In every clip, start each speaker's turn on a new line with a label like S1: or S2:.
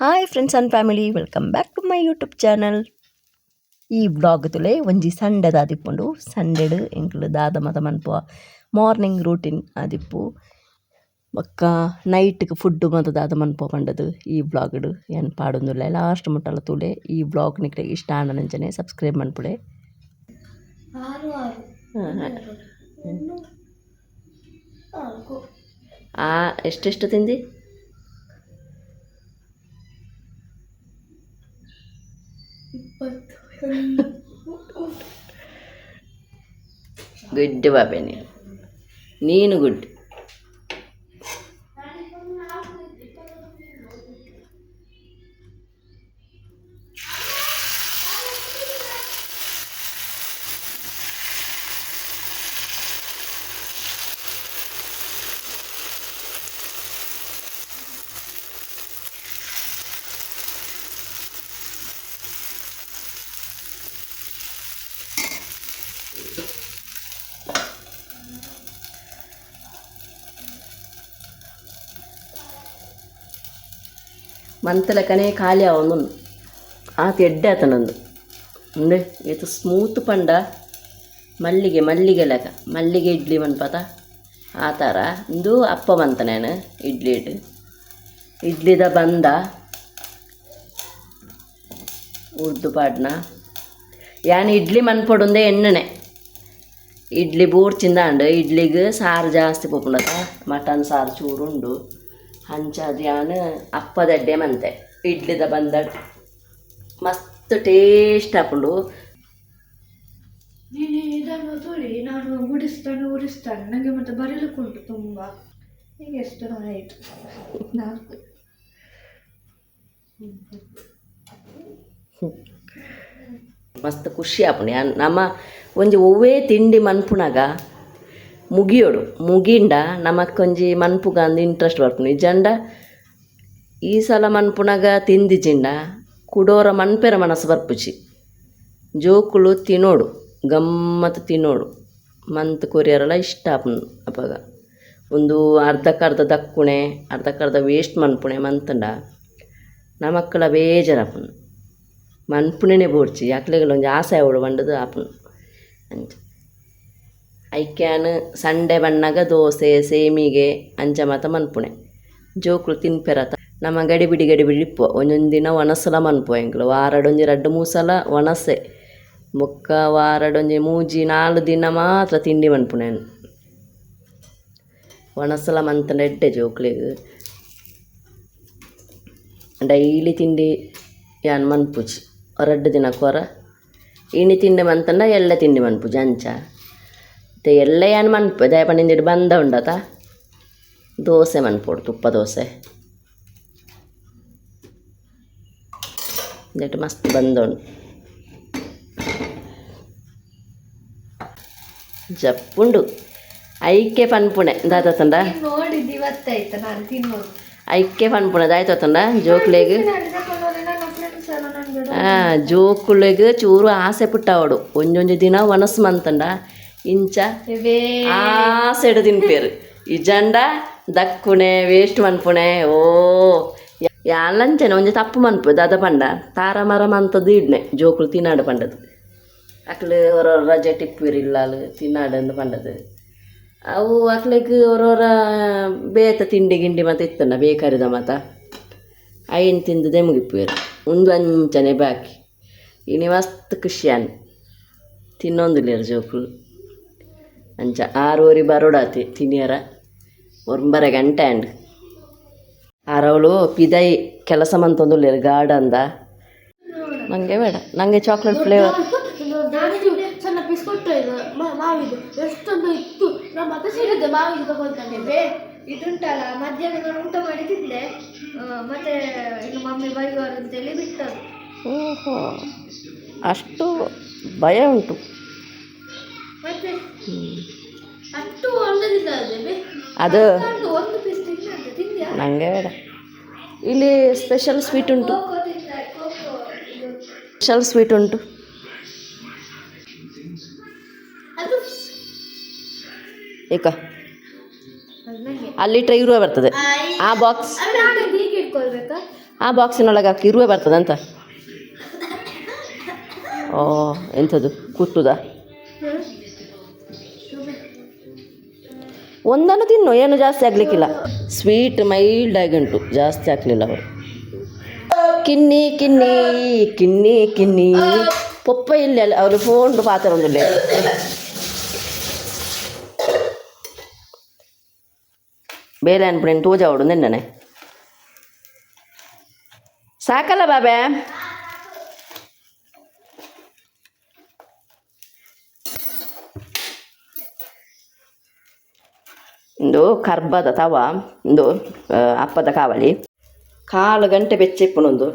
S1: Hi friends and family welcome back to my YouTube channel ಈ blog ತುಲೆ ಒಂಜಿ Sunday ದಾದಿಪ್ಪುಂಡು ಸಂಡೆಡ್ ಎಂಕ್ಲು ದಾದ ಮತ ಮನ್ಪುವ ಮಾರ್ನಿಂಗ್ ರೂಟೀನ್ ಆದಿಪ್ಪು. ಬೊಕ್ಕ ನೈಟ್ಗ್ ಫುಡ್ ಮಾತ ದಾದ ಮನ್ಪೋ ಪಂಡದು ಈ ಬ್ಲಾಗ್ಡ್ ಏನು ಪಾಡೊಂದುಲ್ಲ. ಲಾಸ್ಟ್ ಮುಟ್ಟಲ ತೂಲೆ ಈ ಬ್ಲಾಗ್ ನಿಕ್ಲೆ ಇಷ್ಟ ಆಂಡನಂಚನೆ ಸಬ್ಸ್ಕ್ರೈಬ್
S2: ಇನ್ನು
S1: ಆ, ಎಷ್ಟೆಷ್ಟು ತಿಂದಿ? ಗುಡ್ ಬಾಬೆ ನೀನು ನೀನು ಗುಡ್ ಖಾಲಿ ಅವನು ಆತ ಎಡ್ಡೆ ಆತನೊಂದು. ಉಂಡೆ ಇದು ಸ್ಮೂತ್ ಪಂಡ, ಮಲ್ಲಿಗೆ ಮಲ್ಲಿಗೆ ಲೆಕ್ಕ ಮಲ್ಲಿಗೆ ಇಡ್ಲಿ ಮನ್ಪತ. ಆ ಥರ ಇಂದು ಅಪ್ಪ ಮಂತನೇನು ಇಡ್ಲಿ ಇಡ್ ಇಡ್ಲಿದ ಬಂದ, ಉರ್ದು ಪಾಡ್ನ. ಯಾನ್ ಇಡ್ಲಿ ಮನ್ಪೊಡುಂದೆ ಇಡ್ಲಿ ಬೂರ್ಚಿಂದಾಂಡು ಇಡ್ಲಿಗೆ ಸಾರು ಜಾಸ್ತಿ ಪೋಪುಂಡತ ಮಟನ್ ಸಾರು ಚೂರುಂಡು ಉಂಡು ಹಂಚದು ಯಾನ್ ಅಪ್ಪದಡ್ಡೆ ಮಂತೆ ಇಡ್ಲಿದ ಬಂದ ಮಸ್ತ್ ಟೇಸ್ಟ್ ಹಾಕೊಂಡು
S2: ನೀನು ಇದನ್ನು ತೋರಿ ನಾನು ಗುಡಿಸ್ತಾನೆ ಉಡಿಸ್ತಾನೆ ನನಗೆ ಮತ್ತೆ ಬರೀಲಿಕ್ಕುಂಟು ತುಂಬ ಈಗ ಎಷ್ಟು ಆಯಿತು ನಾಲ್ಕು
S1: ಮಸ್ತ್ ಖುಷಿ ಯಾನ್ ನಮ್ಮ ಒಂಜಿ ಒವ್ವೇ ತಿಂಡಿ ಮನ್ಪುನಗ ಮುಗಿಯೋಡು. ಮುಗಿಂಡ ನಮಕ್ಕೊಂಜಿ ಮನ್ಪುಗ ಅಂದ್ ಇಂಟ್ರೆಸ್ಟ್ ಬರ್ಪುಂಡು ನಿಜಂಡ ಈ ಸಲ ಮನ್ಪುನಗ ತಿಂದಿಜಿಂಡ ಕುಡೋರ ಮನ್ಪೆರ ಮನಸ್ಸು ಬರ್ಪುಚಿ. ಜೋಕುಳು ತಿನ್ನೋಡು ಗಮ್ಮತ್ ತಿನ್ನೋಡು ಮಂತ್ ಕೊರಿಯರೆಲ್ಲ ಇಷ್ಟ ಆಪುಂಡು ಅಪಗ. ಒಂದು ಅರ್ಧಕ್ಕರ್ಧ ದಕ್ಕುಣೆ, ಅರ್ಧಕ್ಕರ್ಧ ವೇಸ್ಟ್ ಮನ್ಪುಣೆ ಮಂತಂಡ ನಮಕ್ಕಳ ಬೇಜಾರಾಪುಂಡು ಮನ್ಪುಣೆನೆ ಬೋಡ್ಚಿ ಯಾಕ್ಲೆಗಳು ಒಂಜಿ ಆಸೆ ಅವಳು ಬಂಡದು ಅಪ್ಪನು ಐಕ್ಯಾನ್ ಸಂಡೆ ಬಣ್ಣಗ ದೋಸೆ ಸೇಮಿಗೆ ಅಂಚ ಮಾತ ಮನ್ಪುಣೆ ಜೋಕುಲು ತಿನ್ಪೆರತ ನಮ್ಮ ಗಡಿಬಿಡಿ ಗಡಿಬಿಡಿ ಇಪ್ಪು ಒಂದೊಂದು ದಿನ ಒಣಸಲ ಮನ್ಪು ಎಂಕ್ಲು ವಾರಡೊಂಜಿ ರಡ್ಡು ಮೂರು ಸಲ ಒಣಸೆ ಬೊಕ್ಕ ವಾರಡೊಂಜಿ ಮೂಜಿ ನಾಲ್ ದಿನ ಮಾತ್ರ ತಿಂಡಿ ಮನ್ಪುಣೆನು ಒಣಸಲ ಮಂತಂಡ ಎಡ್ಡೆ ಜೋಕ್ಲೆಗ್ ಡೈಲಿ ತಿಂಡಿ ಯಾನ್ ಮನ್ಪುಜಿ ರಡ್ಡು ದಿನ ಕೊರ ಇಣಿ ತಿಂಡಿ ಮಂತಂಡ ಎಳ್ಳೆ ತಿಂಡಿ ಮನ್ಪು ಅಂಚ ಮತ್ತು ಎಳ್ಳೆ ಏನು ಮನ್ಪು ದಯಪಂಡಿಂದಿಡು ಬಂದ ಉಂಡತ ದೋಸೆ ಮನ್ಪೋಡು ತುಪ್ಪ ದೋಸೆ ದಟ್ ಮಸ್ತ್ ಬಂದೋಣು ಜಪ್ಪುಂಡು ಐಕೆ ಪನ್ಪುಣೆ
S2: ನಾನು ತಿನ್ನೋದು
S1: ಐಕೆ ಪನ್ಪುಣೆ ದಾಯ್ತಂಡ ಜೋಕ್ಲೆಗ್
S2: ನಾನು ತಕೊಂಡೋದ್ರೆ ನನ್ನ ಫ್ರೆಂಡ್ಸ್ ಎಲ್ಲ
S1: ಜೋಕುಲೆಗ್ ಚೂರು ಆಸೆ ಪುಟ್ಟವಡು ಒಂಜೊಂಜಿ ದಿನ ಒನಸು ಮಂತಂಡ ಇಂಚ ಆಸೆಡು ತಿನ್ಪೇರು ಜಂಡ ದಕ್ಕುಣೆ ವೇಸ್ಟ್ ಮನ್ಪುಣೆ ಓ ಯಾಲಂಚನೆ ಒಂಜಿ ತಪ್ಪು ಮನ್ಪು ದಾದ ಪಂಡ ತಾರ ಮರ ಮಂತದ್ದು ಇಡ್ನೆ ಜೋಕುಳು ತಿನ್ನಾಡು ಪಂಡದು ಅಕ್ಲು ಹೊರ ರಜೆ ಟಿಪ್ಪಿರಿಲ್ಲಾಲು ತಿನ್ನಾಡು ಅಂದು ಪಂಡದು ಅವು ಅಕ್ಲೆಗ್ ಹೊರವರ ಬೇತ ತಿಂಡಿ ಗಿಂಡಿ ಮತ್ತೆ ಇತ್ತಣ್ಣ ಬೇಕಾರಿದ ಮತ ಐನ್ ತಿಂದದೆ ಮುಗಿಪುವೆರು ಒಂದು ಅಂಚನೆ ಬಾಕಿ ಇನ್ನು ಮಸ್ತ್ ಖುಷಿಯಾನ್ ತಿನ್ನೊಂದುಲ್ಲೇರು ಜೋಕುಲು ಅಂಚ ಆರೂವರೆ ಬರೋಡಾತಿ ತಿನಿಯರ. ಒಂಬರ ಗಂಟೆ ಅಂಡ್. ಆರವಳು ಪಿದೈ ಕೆಲಸ ಮಂತೊಂದುಲ್ಲೇರು ಗಾರ್ಡನ್ದ ನನಗೆ ಬೇಡ. ನನಗೆ ಚಾಕ್ಲೇಟ್ ಫ್ಲೇವರ್
S2: ಇದುಂಟಲ್ಲ ಮಧ್ಯಾಹ್ನ ಊಟ ಮಾಡಿ ತಿಂದೆ ಮತ್ತೆ ಮಮ್ಮಿ ಬೈವಾರ ಅಂತೇಳಿ ಬಿಟ್ಟರು.
S1: ಓಹೋ ಅಷ್ಟು ಭಯ ಉಂಟು.
S2: ಮತ್ತೆ ಅಷ್ಟು ಒಳ್ಳೆದಿಲ್ಲ ಅದು ಒಂದು ಪೀಸ್ ತಿಂದೆ ಅಂತ ತಿಂದ್ಯಾ?
S1: ನನಗೆ ಬೇಡ. ಇಲ್ಲಿ ಸ್ಪೆಷಲ್ ಸ್ವೀಟ್ ಉಂಟು. ಸ್ಪೆಷಲ್ ಸ್ವೀಟ್ ಉಂಟು. ಏಕ. ಅಲ್ಲಿ ಟ್ರೈ ಇರುವ ಬರ್ತದೆ. ಆ ಬಾಕ್ಸ್ ಆ ಬಾಕ್ಸಿನೊಳಗೆ ಹಾಕಿ ಇರುವೆ ಬರ್ತದಂತ? ಓ ಎಂಥದ್ದು ಕುತ್ತುದ? ಒಂದನ್ನು ತಿನ್ನು, ಏನು ಜಾಸ್ತಿ ಆಗಲಿಕ್ಕಿಲ್ಲ. ಸ್ವೀಟ್ ಮೈಲ್ಡ್ ಉಂಟು, ಜಾಸ್ತಿ ಹಾಕಲಿಲ್ಲ ಅವರು. ಕಿನ್ನಿ ಕಿನ್ನಿ ಕಿನ್ನಿ ಕಿನ್ನಿ. ಪೊಪ್ಪ ಇಲ್ಲಿ ಅಲ್ಲ ಅವರು ಫೋನ್ ಪಾತ್ರ ಒಂದಿಲ್ಲ ಬೇರೆ ಅನ್ಬಿಡೇನು ತೂಜ ಅವಡು ನೆನ್ನೆ ಸಾಕಲ್ಲ ಬಾಬೆ ಒಂದು ಕರ್ಬದ ತವ ಒಂದು ಆ, ಅಪ್ಪದ ಕಾವಲಿ ಕಾಲು ಗಂಟೆ ಬೆಚ್ಚಿಪ್ಪುನೊಂದು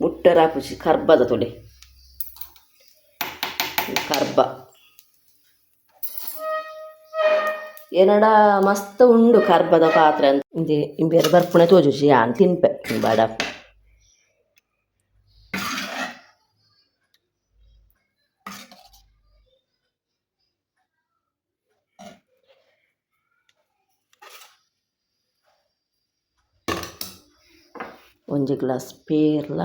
S1: ಮುಟ್ಟರ ಪುಸಿ ಕರ್ಬದ ತುಳಿ ಕರ್ಬ ಏನಡ ಮಸ್ತ್ ಉಂಡು ಕರ್ಬದ ಪಾತ್ರೆ ಅಂತ ಇಂದೆ ಬೇರೆ ಬರ್ಪುಣೆ ತೋಜುಸಿ ಯಾನ್ ತಿನ್ಪೆ ಬಾಡ ಒಂಜಿ ಗ್ಲಾಸ್ ಪೇರ್ಲ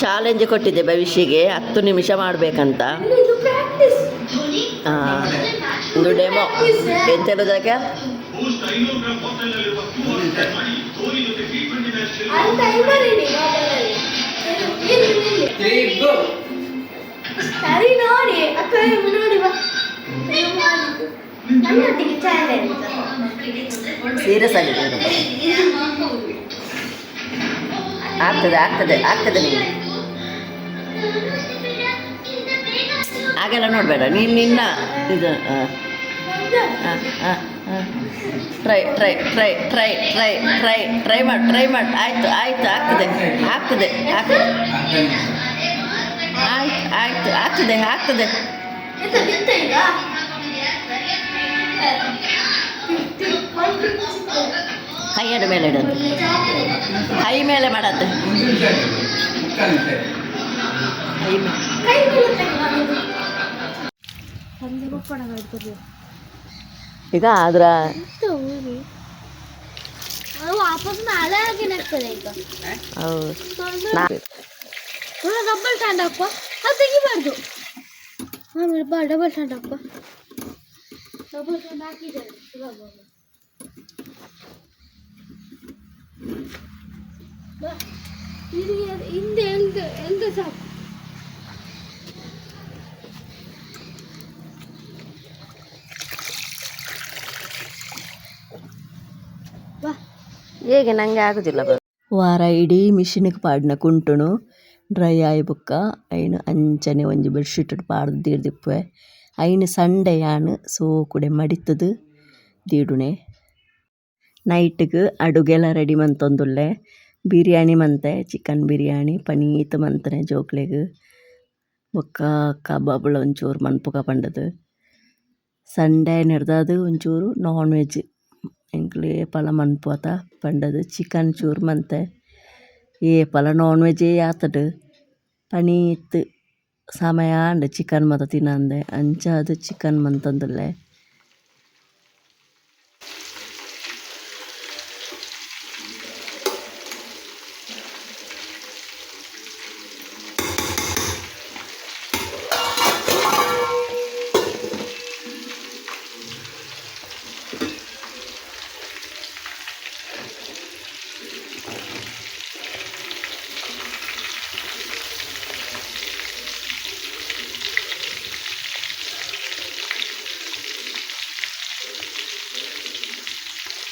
S1: ಚಾಲೆಂಜ್ ಕೊಟ್ಟಿದ್ದೆ ಭವಿಷ್ಯಗೆ ಹತ್ತು ನಿಮಿಷ ಮಾಡಬೇಕಂತ.
S2: ಇದು ಪ್ರಾಕ್ಟೀಸ್
S1: ಒಂದು ಡೆಮೋ
S2: ಸರಿ ನೋಡಿ.
S1: ಸೀರಿಯಸ್ ಆಗಿದೆ ಆಗ್ತದೆ ಆಗ್ತದೆ ಆಗ್ತದೆ ನೀನು ಹಾಗೆಲ್ಲ ನೋಡಬೇಡ ನೀನು ನಿನ್ನ ಇದು try try try try try try try ಮಾಡಿ ಟ್ರೈ ಮಾಡಿ. ಆಯಿತು ಆಯಿತು ಆಗ್ತದೆ ಆಗ್ತದೆ ಆಗ್ತದೆ. ಆಯ್ತು ಆಯಿತು ಆಗ್ತದೆ ಆಗ್ತದೆ.
S2: ಬಿತ್ತ
S1: ಮೇಲೆ ಇಡೋದು ಕೈ ಮೇಲೆ ಮಾಡತ್ತೆ. ಈಗ ಆದ್ರ
S2: ಡಬಲ್ ಸ್ಟ್ಯಾಂಡ್ ಅಪ್ಪ ಅದು ತೆಗಿಬಾರ್ದು ಡಬಲ್ ಸ್ಟ್ಯಾಂಡ್ ಅಪ್ಪ ಹಿಂದೆ ಎಂತ ಎಂತ ಸಾಕು
S1: ಹೇಗೆ ನನಗೆ ಆಗೋದಿಲ್ಲ ವಾರ ಇಡೀ ಮಿಷಿನ್ಗೆ ಪಾಡ್ನ ಕುಂಟುನು ಡ್ರೈ ಆಯ್ಬುಕ್ಕ ಐನು ಅಂಚನೆ ಒಂಜಿ ಬೆಡ್ಶೀಟ್ ಪಾಡ್ದು ದೀರ್ದಿಪ್ಪುವೆ ಐನು ಸಂಡೆ ಯಾನು ಸೋಕುಡೆ ಮಡಿತದು ದೀಡುನೆ ನೈಟ್ಗೆ ಅಡುಗೆಲ್ಲ ರೆಡಿ ಮಂತೊಂದುಲ್ಲೆ ಬಿರಿಯಾನಿ ಮಂತೆ ಚಿಕನ್ ಬಿರಿಯಾನಿ ಪನೀತ್ ಮಂತನೆ ಜೋಕ್ಲೆಗ್ ಬೊಕ್ಕ ಕಬಾಬ್ಲ ಒಂಚೂರು ಮನ್ಪುಗ ಪಂಡದು ಸಂಡೇ ನಿರ್ದಾದು ಒಂಚೂರು ನಾನ್ ವೆಜ್ ಎಂಕ್ಲು ಏಪಲ ಮನ್ಪುವತ ಪಂಡದು ಚಿಕನ್ ಚೂರು ಮಂತೆ ಏಪಲ ನಾನ್ ವೆಜ್ಜೇ ಆತಡ್ ಪನೀತ್ ಸಮಯ ಚಿಕನ್ ಮಾತ ತಿನ್ನಂದೆ. ಅಂಚಾದ್ ಚಿಕನ್ ಮಂತಂದುಲ್ಲೆ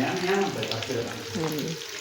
S3: ഞാൻ ഞാൻ
S1: പത്ത്